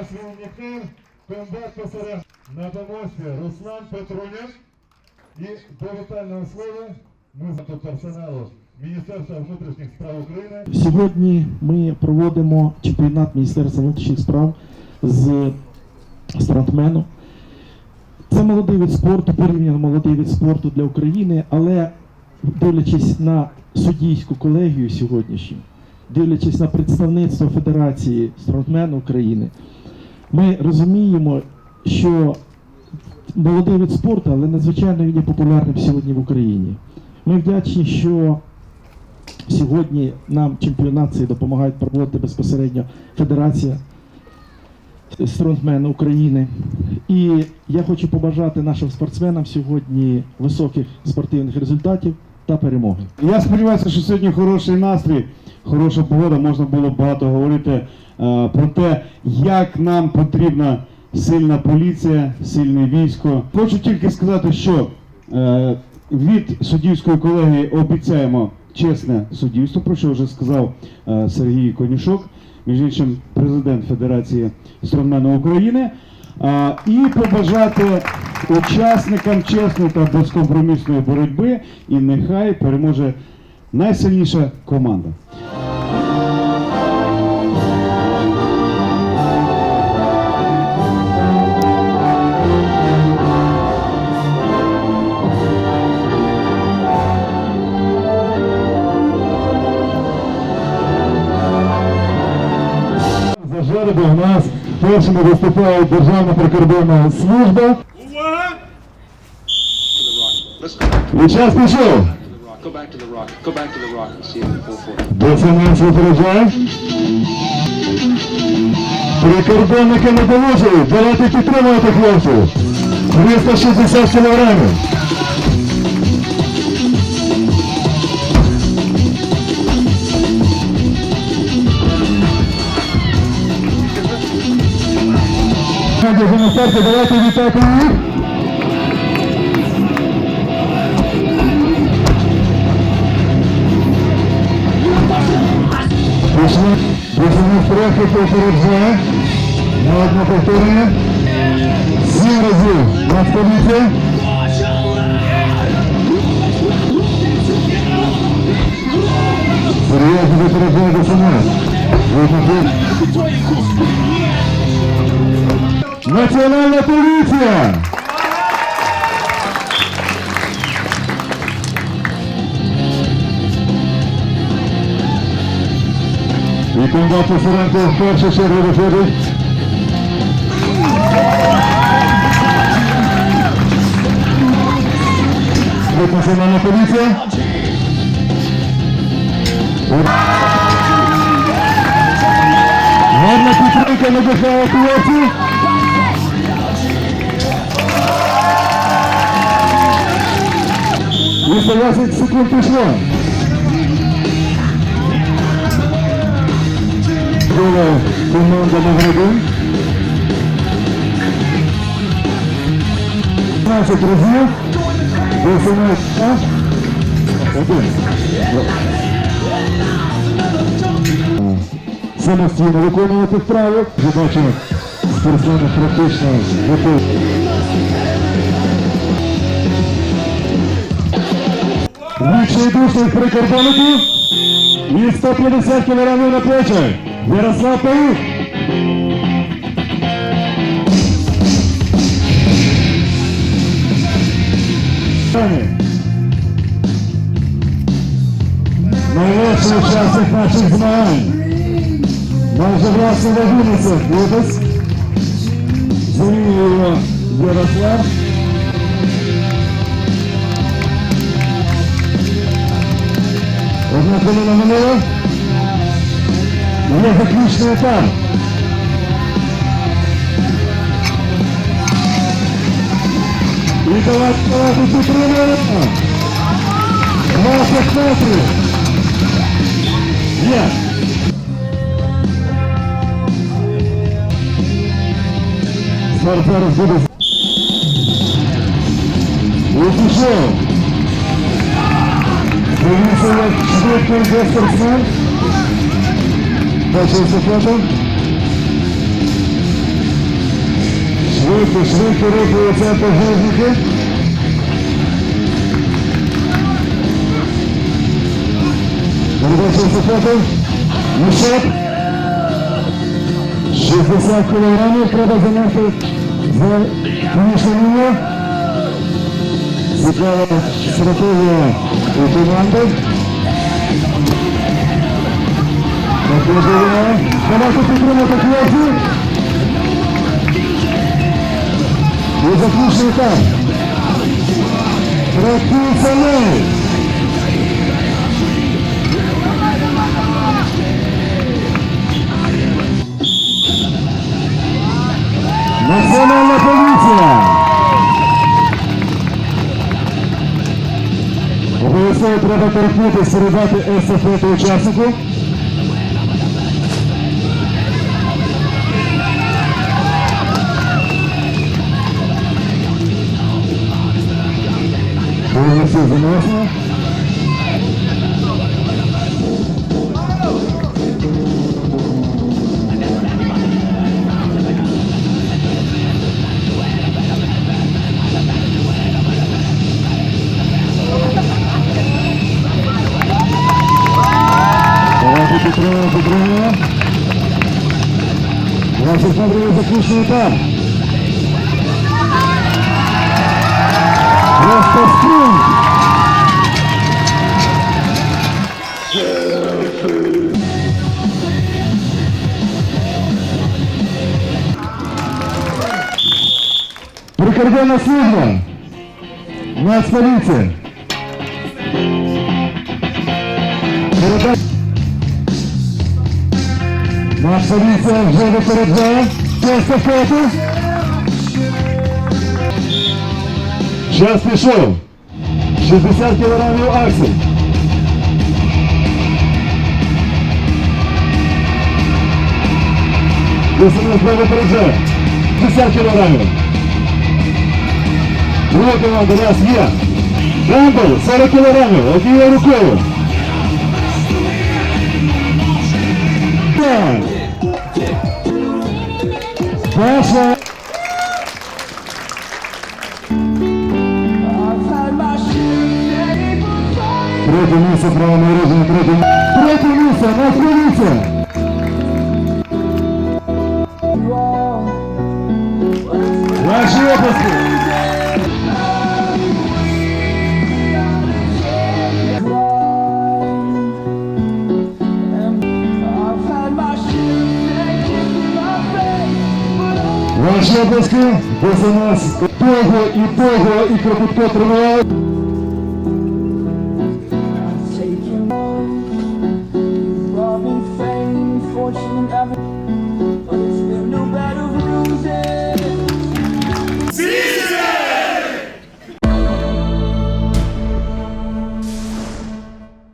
наш вільникар, комбат ПСР. На помості Руслан Петруняк. І до вітального слова ми за персоналу Міністерства внутрішніх справ України. Сьогодні ми проводимо чемпіонат Міністерства внутрішніх справ з стратмену. Це молодий вид спорту, порівняно молодий вид спорту для України, але дивлячись на суддійську колегію сьогоднішню, дивлячись на представництво Федерації стратмену України, ми розуміємо, що молодий вид спорту, але надзвичайно він є популярним сьогодні в Україні. Ми вдячні, що Сьогодні нам чемпіонат цей допомагають проводити безпосередньо Федерація стронгмену України. І я хочу побажати нашим спортсменам сьогодні високих спортивних результатів та перемоги. Я сподіваюся, що сьогодні хороший настрій, хороша погода. Можна було багато говорити е, про те, як нам потрібна сильна поліція, сильне військо. Хочу тільки сказати, що е, від суддівської колегії обіцяємо чесне суддівство, про що вже сказав е, Сергій Конюшок, між іншим президент Федерації стронгмену України. І побажати учасникам чесної та безкомпромісної боротьби, і нехай переможе найсильніша команда. Першими виступає Державна прикордонна служба. І час пішов. in full force. Прикордонники не поможуть. Давайте підтримувати хлопців. 360 кілограмів. Вже на старті, давайте вітати їх. Пішли, пішли трохи попереджає. На одне повторення. Сім разів на надполіція. Серйозно випереджає до сама. Національна поліція! І комбат Писаренко в першу чергу виходить. От національна поліція. Гарна підтримка надихає хлопців. І 120 секунд пішло. Була команда награди. 15 разів. 18. Один. Самостійно виконувати вправи. Вже бачимо, спортсмени практично готові. Відчайдушних прикордонників і 150 кг на плечі. Ярослав. Пані. Найлегший учасник наших змагань. Майже власне вагиниться хлопець. Замінює його Ярослав. Одна хвилина минула. Є заключний етап. І давайте підтримуємо. 20 метрів. Є. Зараз зараз буде. І пішов. Як швидко йде спортсмен. Бачив секунду. Швидко, швидко рухаються пожежники. Передача естафети. Мішок. 60 кілограмів треба занести за лінію. Цікава стратегія у команди. Давайте підтримати хлопці. І заключний етап. Практиця неї. Національна поліція. Обов'язково треба торкнутися, передати естафету учаснику. Повністю занесно. Давайте підтримуємо, підтримуємо. 20 метрів заключний Прикордонна служба. Нацполіція. Передай. Нацполіція вже випереджає. Естафету. Час пішов. 60 кілограмів аксель. ДСНС не випереджає. 60 кілограмів. Друга команда раз є. Рембл 40 кілограмів. Однією рукою. Перша. Третє місце правонаруження, третє місце. Третє місце, на Нацполіція. Ваші області. Ваші бо за нас довго і довго і кропотко тримали.